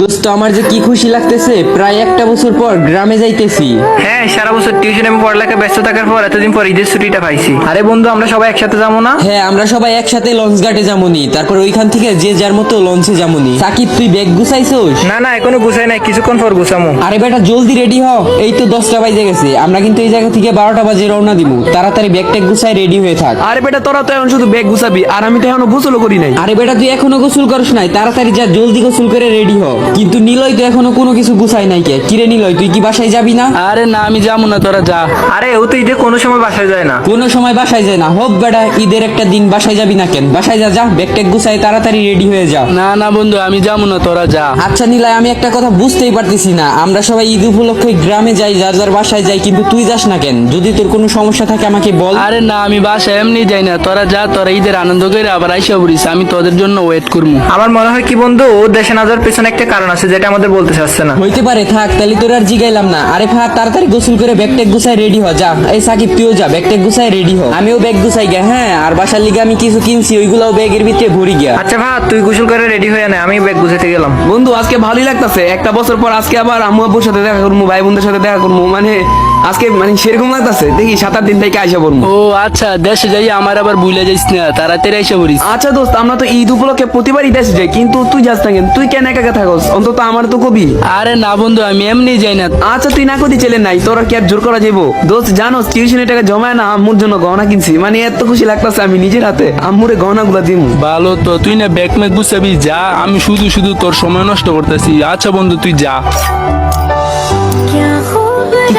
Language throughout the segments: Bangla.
দোস্ত আমার যে কি খুশি লাগতেছে প্রায় একটা বছর পর গ্রামে যাইতেছি। হ্যাঁ সারা বছর টিউশন এবং পড়ালেখা ব্যস্ত থাকার পর এতদিন পর ঈদের ছুটিটা পাইছি। আরে বন্ধু আমরা সবাই একসাথে যাব না? হ্যাঁ আমরা সবাই একসাথে লঞ্চ ঘাটে যামুনি। তারপর ওইখান থেকে যে যার মতো লঞ্চে যামুনি। সাকিব তুই ব্যাগ গুছাইছোস? না না এখনও গুছাই নাই কিছুক্ষণ পর গুছামু। আরে বেটা জলদি রেডি হ এই তো দশটা বাজে গেছে। আমরা কিন্তু এই জায়গা থেকে বারোটা বাজে রওনা দিব। তাড়াতাড়ি ব্যাগ ট্যাগ গুছাই রেডি হয়ে থাক। আরে বেটা তোরা তো এখন শুধু ব্যাগ গুছাবি আর আমি তো এখনও গোসলও করি নাই। আরে বেটা তুই এখনও গোসল করস নাই। তাড়াতাড়ি যা জলদি গোসল করে রেডি হ। কিন্তু নিলয় তো এখনও কোনো কিছু গুছাই নাই কে? কিরে নিলয় তুই কি বাসায় যাবি না? আরে না আমি যাব না তোরা যা। আরে ও তো ঈদে কোনো সময় বাসায় যায় না। কোনো সময় বাসায় যায় না। হোক বেটা ঈদের একটা দিন বাসায় যাবি না কেন? বাসায় যা যা ব্যাগ ট্যাগ গুছাই তাড়াতাড়ি রেডি হয়ে যা। না না বন্ধু আমি যাব না তোরা যা। আচ্ছা নিলয় আমি একটা কথা বুঝতেই পারতেছি না। আমরা সবাই ঈদ উপলক্ষে গ্রামে যাই যার যার বাসায় যাই কিন্তু তুই যাস না কেন? যদি তোর কোনো সমস্যা থাকে আমাকে বল। আরে না আমি বাসায় এমনি যাই না। তোরা যা তোরা ঈদের আনন্দ করে আবার আইসা পড়িস। আমি তোদের জন্য ওয়েট করব আমার মনে হয় কি বন্ধু ও দেশে না যাওয়ার পেছনে একটা কারণ আছে যেটা আমাদের বলতে চাচ্ছে না। হইতে পারে থাক তাহলে তোর আর জিগাইলাম না। আরে থাক তাড়াতাড়ি গোসল করে ব্যাগ ট্যাগ গুছাই রেডি হ যা। এই সাকিব তুইও যা ব্যাগ ট্যাগ গুছাই রেডি হ। আমিও ব্যাগ গুছাই গিয়া হ্যাঁ আর বাসার লিগে আমি কিছু কিনছি ওইগুলাও ব্যাগের ভিতরে ভরি গিয়া। আচ্ছা ভাই তুই গোসল করে রেডি হয়ে নে আমি ব্যাগ গুছাতে গেলাম। বন্ধু আজকে ভালোই লাগতেছে। একটা বছর পর আজকে আবার আম্মু আব্বুর সাথে দেখা করব ভাই বোনদের সাথে দেখা করব। মানে আজকে মানে সেরকম লাগতেছে। দেখি সাত আট দিন থেকে আইসা পড়ব। ও আচ্ছা দেশে যাই আমার আবার ভুলে যাইস না তাড়াতাড়ি এসে পড়িস। আচ্ছা দোস্ত আমরা তো ঈদ উপলক্ষে প্রতিবারই দেশে যাই কিন্তু তুই যাস না কেন? তুই কেন একা একা অন্তত আমার তো কবি। আরে না বন্ধু আমি এমনি যাই না। আচ্ছা তুই না কদি চেলে নাই তোরা কি আর জোর করা যাব দোস্ত জানো টিউশনের টাকা জমায় না আম্মুর জন্য গহনা কিনছি। মানে এত খুশি লাগতেছে আমি নিজের হাতে। আম্মুরে গহনা গুলা দিমু। ভালো তো তুই না ব্যাগ ম্যাগ গুছাবি যা। আমি শুধু শুধু তোর সময় নষ্ট করতেছি। আচ্ছা বন্ধু তুই যা।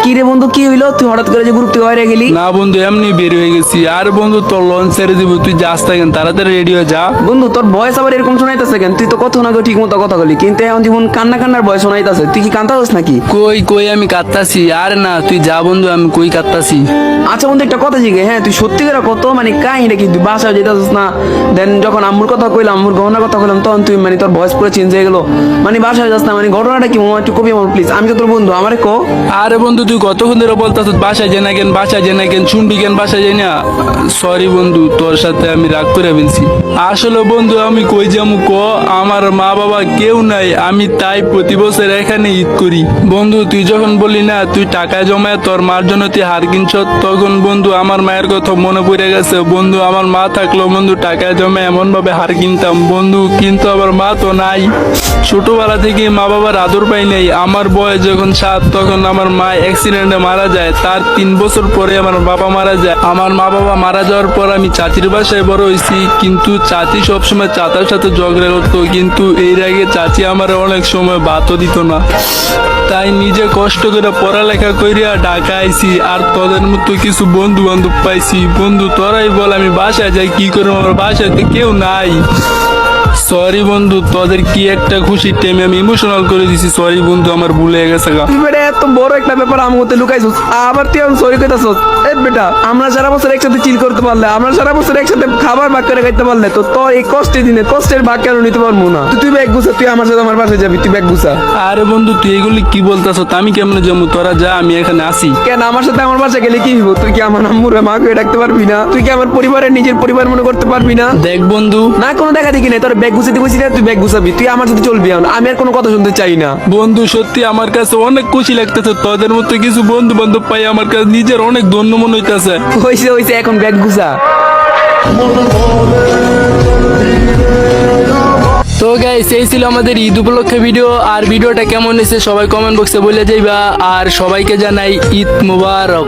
কি- রে বন্ধু কি হইল? তুই হঠাৎ করে যে গ্রুপ থেকে বাইরে গেলি? না বন্ধু এমনি বের হয়ে গেছি। আর বন্ধু তোর লঞ্চ ছেড়ে দিব তুই যাস থাকেন তাড়াতাড়ি রেডি হয়ে যা। বন্ধু তোর ভয়েস আবার এরকম শোনাইতেছে কেন? তুই তো কথা না ঠিক মতো কথা বলি। কিন্তু এখন জীবন কান্না কান্নার ভয় শোনাইতেছে। তুই কি কান্তা নাকি? কই কই আমি কাঁদতাছি। আর না তুই যা বন্ধু আমি কই কাঁদতাছি? আচ্ছা বন্ধু একটা কথা জিগে। হ্যাঁ তুই সত্যি করে কত মানে কাহিনী কি? তুই বাসায় যেতেছিস না? দেন যখন আম্মুর কথা কইলাম আম্মুর গহনার কথা কইলাম তখন তুই মানে তোর ভয়েস পুরো চেঞ্জ হয়ে গেলো। মানে বাসায় যাস না মানে ঘটনাটা কি? মামা একটু কবি আমার প্লিজ আমি তো তোর বন্ধু আমারে কো আরে বন্ধু তুই কতক্ষণ ধরে বলতাস বাসায় যে না কেন, বাসায় যে কেন শুনবি কেন বাসায় যাই না? সরি বন্ধু, তোর সাথে আমি রাগ করে ফেলছি। আসলে বন্ধু, আমি কই যাব ক? আমার মা বাবা কেউ নাই, আমি তাই প্রতি বছর এখানে ঈদ করি। বন্ধু, তুই যখন বললি না, তুই টাকা জমায় তোর মার জন্য তুই হার কিনছ তখন বন্ধু, আমার মায়ের কথা মনে পড়ে গেছে। বন্ধু, আমার মা থাকল বন্ধু, টাকা জমে এমন ভাবে হার কিনতাম। বন্ধু, কিন্তু আমার মা তো নাই। ছোটবেলা থেকে মা বাবার আদর পাই নাই। আমার বয়স যখন সাত, তখন আমার মা অ্যাক্সিডেন্টে মারা যায়, তার তিন বছর পরে আমার বাবা মারা যায়। আমার মা বাবা মারা যাওয়ার পর আমি চাচির বাসায় বড় হয়েছি, কিন্তু চাচি সবসময় চাতার সাথে ঝগড়া করতো, কিন্তু এর আগে চাচি আমার অনেক সময় ভাতও দিত না। তাই নিজে কষ্ট করে পড়ালেখা করিয়া ঢাকা আইছি, আর তোদের মতো কিছু বন্ধু বান্ধব পাইছি। বন্ধু তোরাই বল, আমি বাসায় যাই, কি করব? আমার বাসায় তো কেউ নাই। সরি বন্ধু তোদের কি একটা খুশি টাইমে আমি ইমোশনাল করে দিছি সরি বন্ধু আমার ভুলে গেছে গা। তুই বেটা এত বড় একটা ব্যাপার আমার মধ্যে লুকাইছিস। আবার তুই এখন সরি কইতাছস। এ বেটা আমরা সারা বছর একসাথে চিল করতে পারলে আমরা সারা বছর একসাথে খাবার ভাগ করে খাইতে পারলে তো তোর এই কষ্টের দিনে কষ্টের ভাগ কেন নিতে পারব না? তুই- তুই ব্যাগ গুছা তুই আমার সাথে আমার বাসায় যাবি তুই ব্যাগ গুছা। আরে বন্ধু তুই এগুলি কি বলতেছ আমি কেমনে যাব তোরা যা আমি এখানে আসি। কেন আমার সাথে আমার বাসায় গেলে কি হইব? তুই কি আমার আম্মুরে মাকে ডাকতে পারবি না? তুই কি আমার পরিবারের নিজের পরিবার মনে করতে পারবি না? দেখ বন্ধু। না কোনো দেখা দেখি নাই তোর ব্যাগ গুছাতে গুছি না তুই ব্যাগ গুছাবি তুই আমার সাথে চলবি এখন আমি আর কোনো কথা শুনতে চাই না। বন্ধু সত্যি আমার কাছে অনেক খুশি লাগতেছে তোদের মতো কিছু বন্ধু বান্ধব পাই আমার কাছে নিজের অনেক ধন্য মনে হইতেছে। হইছে হইছে এখন ব্যাগ গুছা। তো গাইস এই ছিল আমাদের ঈদ উপলক্ষে ভিডিও আর ভিডিওটা কেমন হয়েছে সবাই কমেন্ট বক্সে বলে যাইবা আর সবাইকে জানাই ঈদ মুবারক।